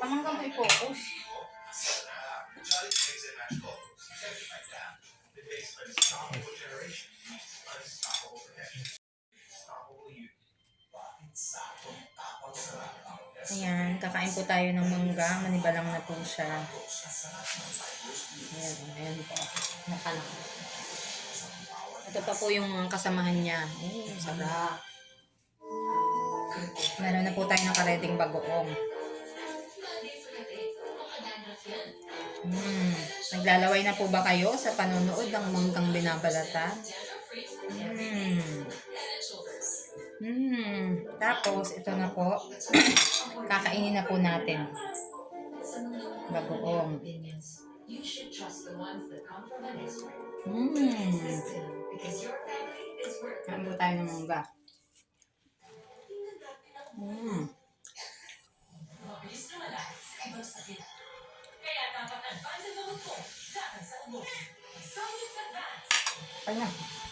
Pamanggang mo i-focus. Ayan, kakain po tayo ng mangga. Manibalang na po siya. Ayan, ayan po. Nakalak. Ito pa po yung kasamahan niya. Oh, sarap. Meron na po tayo nakareding bagoong. Hmm. Naglalaway na po ba kayo sa panonood ng manggang binabalatan? Hmm. Hmm. Tapos, ito na po. Kakainin na po natin. Bagoong. You should trust the ones Ay na.